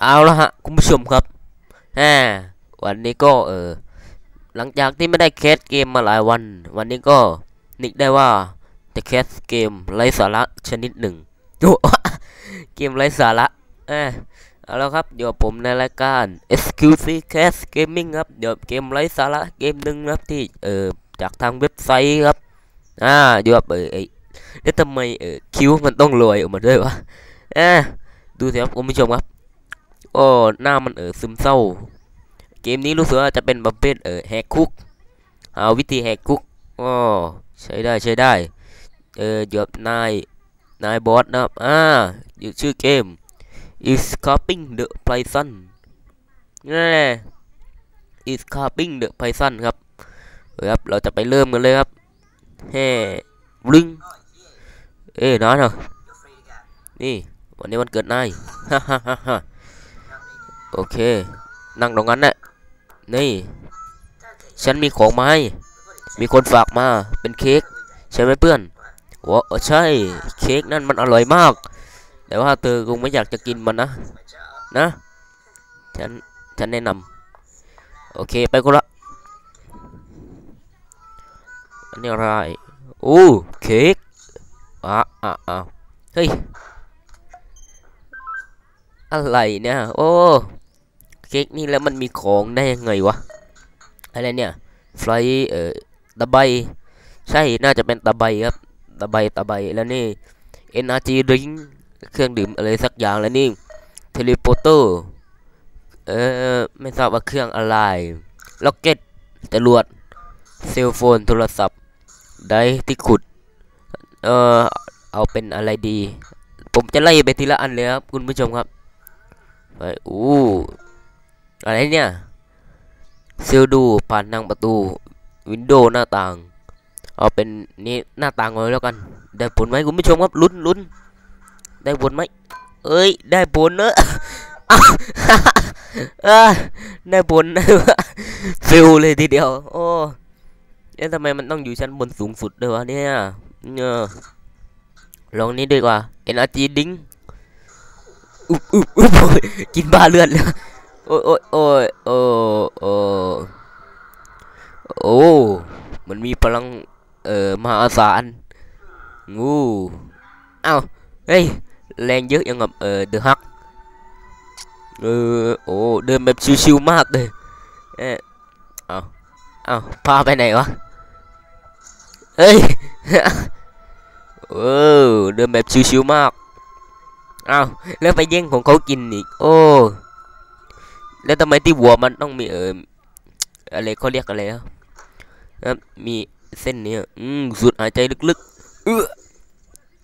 เอาละฮะคุณผู้ชมครับอ่าวันนี้ก็เออหลังจากที่ไม่ได้แคสเกมมาหลายวัน วันนี้ก็นึกได้ว่าจะแคสเกมไร้สาระชนิดหนึ่งโอ้เกมไร้สาระอ่าเอาละครับเดี๋ยวผมในรายการ SQC Cast Gaming ครับเดี๋ยวเกมไร้สาระเกมหนึ่งครับที่เออจากทางเว็บไซต์ครับอ่าเดี๋ยวเออไอ้แล้วทำไมเออคิวมันต้องลอยออกมาด้วยวะอ่าดูสิครับคุณผู้ชมครับ โอ้หน้ามันเออซึมเศร้า เกมนี้รู้สึกว่าจะเป็นประเภทเออแฮกคุกเอาวิธีแฮกคุกอ๋อใช้ได้ใช้ได้ เออเดี๋ยวนายนายบอสนะครับอ่าอยู่ชื่อเกม escaping the prison แน่ escaping the prison ครับครับเราจะไปเริ่มกันเลยครับแฮ่รึงเอ้น้อยเนาะนี่วันนี้วันเกิดนายฮ่าฮ่าฮ่า โอเค นั่งตรงนั้นแหละนี่ ฉันมีของมาให้ มีคนฝากมาเป็นเค้กใช่ไหมเพื่อนว้าใช่เค้กนั่นมันอร่อยมาก แต่ว่าเธอคงไม่อยากจะกินมันนะ นะฉันฉันแนะนำโอเคไปคนละอันนี้อะไรอู้เค้กอะอะอะเฮ้ยอะไรเนี่ย โอ้ ค้กนี่แล้วมันมีของได้ยังไงวะ อะไรเนี่ยไฟเอ่อตะไบ ใช่ น่าจะเป็นตะไบครับ ตะไบ ตะไบ แล้วนี่ NRG drink เครื่องดื่มอะไรสักอย่างแล้วนี่ เทเลโปเตอร์ เออ ไม่ทราบว่าเครื่องอะไร ล็อกเก็ตจรวด เซลโฟน โทรศัพท์ ได้ที่ขุด เออเอาเป็นอะไรดี ผมจะไล่ไปทีละอันเลยครับ คุณผู้ชมครับ ไป อู้ อะไรเนี่ยเซลดูผ่านทางประตูวินโดว์หน้าต่าง เอาเป็นนี่หน้าต่างไว้แล้วกัน ได้ผลไหมคุณผู้ชมครับลุ้นลุ้นได้ผลไหมเอ้ย ได้ผลเนอะเอ้ยได้ผลฟิลเลยทีเดียว โอ้เอ๊ะทำไมมันต้องอยู่ชั้นบนสูงสุดด้วยวะเนี่ยเออลองนี้ดีกว่า energy drink อุ๊บอุ๊บอุ๊บโอ้ยกินบ้าเลือดเลย โอ้ยโอ้ยโอ้ยโอ้โอ้โอ้มันมีพลัง เอ่อมหาศาลงูเอ้าเฮ้ยแรงเยอะยังกับเอ่อเดอะฮักเออโอ้เดินแบบชิวๆมากเลยเอ๊ะเอ้าเอ้าพาไปไหนวะเฮ้ยเออเดินแบบชิวๆมากเอ้าแล้วไปแย่งของเขากินอีกโอ้ แล้วทำไมที่วัวมันต้องมีเอออะไรเขาเรียกอะไรอะครับมีเส้นนี้อืมสูดหายใจลึกๆ เออ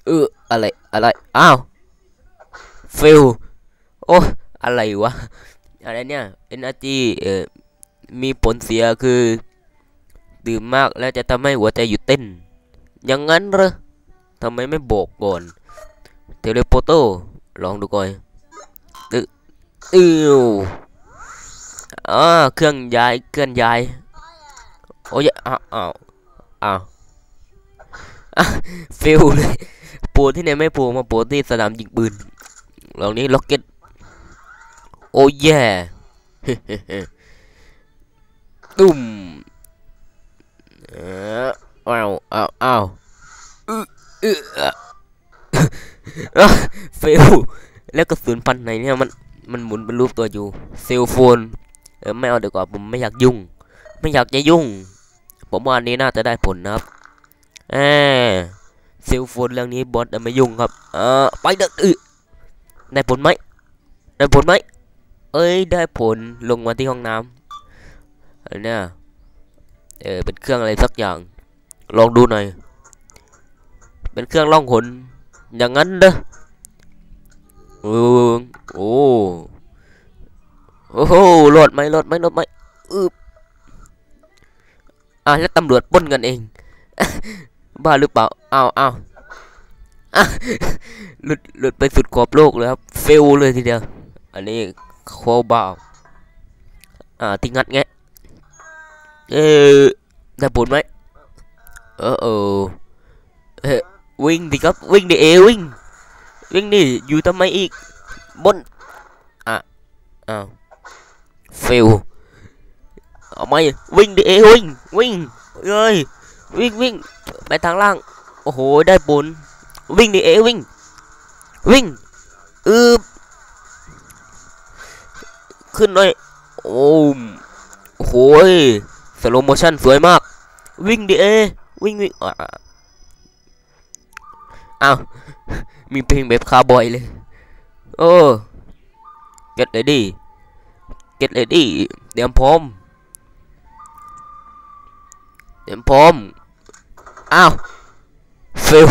เอออะไรอะไรอ้าวเฟลโอ้อะไรวะอะไรเนี่ยเอเนจีเอ่อมีผลเสียคือดื่มมากแล้วจะทำให้หัวใจหยุดเต้น อย่างนั้นเหรอทำไมไม่บอกก่อนเทเลโปโตลองดูก่อนตึอิ วอ่าเครื่องย้ายเคลื่อนย้ายโอ้ยอ้าวอ้าวอ้าวฟิลเลยปูที่ไหนไม่ปูมาปูที่สนามยิงปืนลองนี้ล็อกเก็ตโอ้ยแย่ตุ้มเอ้าวอ้าวอ้าวอึเฟลแล้วกระสุนพันไหนเนี่ยมันมันหมุนเป็นรูปตัวอยู่เซลโฟน เออไม่เอาดีกว่าผมไม่อยากยุ่ง ไม่อยากจะยุ่ง ผมว่าอันนี้น่าจะได้ผลนะครับแอบเซลโฟนเรื่องนี้บอสไม่ยุ่งครับเออไปเด้ออได้ผลไหมได้ผลไหมเอ้ยได้ผลลงมาที่ห้องน้ำอันเนี้ยเออเป็นเครื่องอะไรสักอย่าง ลองดูหน่อย เป็นเครื่องล่องหนอย่างนั้นเด้อเออโอ้ โอ้โหรอดไหมรอดไหมรอดไหมอึบอะแล้วตำรวจป้นกันเอง บ้าหรือเปล่าอ้าวอ้าวหลุดหลุดไปสุดขอบโลกเลยครับ เฟลเลยทีเดียว อันนี้โคบาวอ่าที่งัดแงะเออได้ผลไหมเออเออเฮ้วิ่งดิครับวิ่งดิเอวิ่งวิ่งดิอยู่ทำไมอีกบนอะอ้าว ฟิลเอาไหมวิ่งดิเอวิ่งวิ่งเอ้ยวิ่งวิ่งไปทางล่าง โอ้โห ได้บุญวิ่งดิเอวิ่ง วิ่งอืบขึ้นหน่อยโอ้โอ้โหสโลโมชั่นสวยมาก วิ่งดิเอวิ่งวิ่งอ้าว มีเพลงแบบคาร์บอยเลยโอ้ get ready get ready เตรียมพร้อมเตรียมพร้อมอ้าวเฟล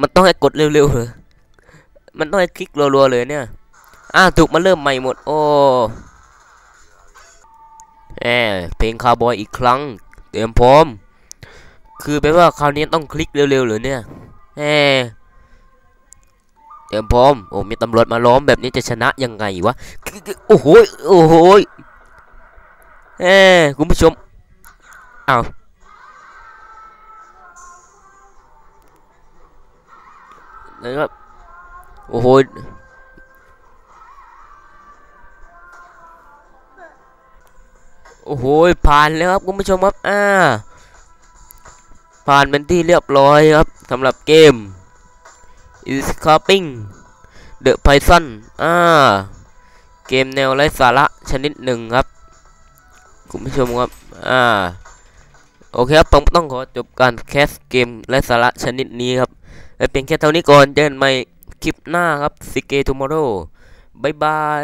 มันต้องให้กดเร็วๆเลยมันต้องให้คลิกรัวๆเลยเนี่ยอ้าวถูกมาเริ่มใหม่หมดโอ้แหมเพลงคาร์บอยอีกครั้ง เตรียมพร้อม คือแปลว่าคราวนี้ต้องคลิกเร็วๆเลยเนี่ยแหม รียมพร้อมโอ้มีตำรวจมาล้อมแบบนี้จะชนะยังไงวะโอ้โหโอ้โหยแหมคุณผู้ชมเอาวนะครับโอ้โหโอ้โหผ่านแล้วครับคุณผู้ชมครับอ่าผ่านเป็นที่เรียบร้อยครับสำหรับเกม Escaping The Python อ่า เกมแนวไร้สาระชนิดหนึ่งครับ คุณผู้ชมครับ อ่า โอเคครับ ผมต้องขอจบการแคสเกมไร้สาระชนิดนี้ครับและเพียงแค่เท่านี้ก่อน เจอกันใหม่คลิปหน้าครับ See you tomorrow บายบาย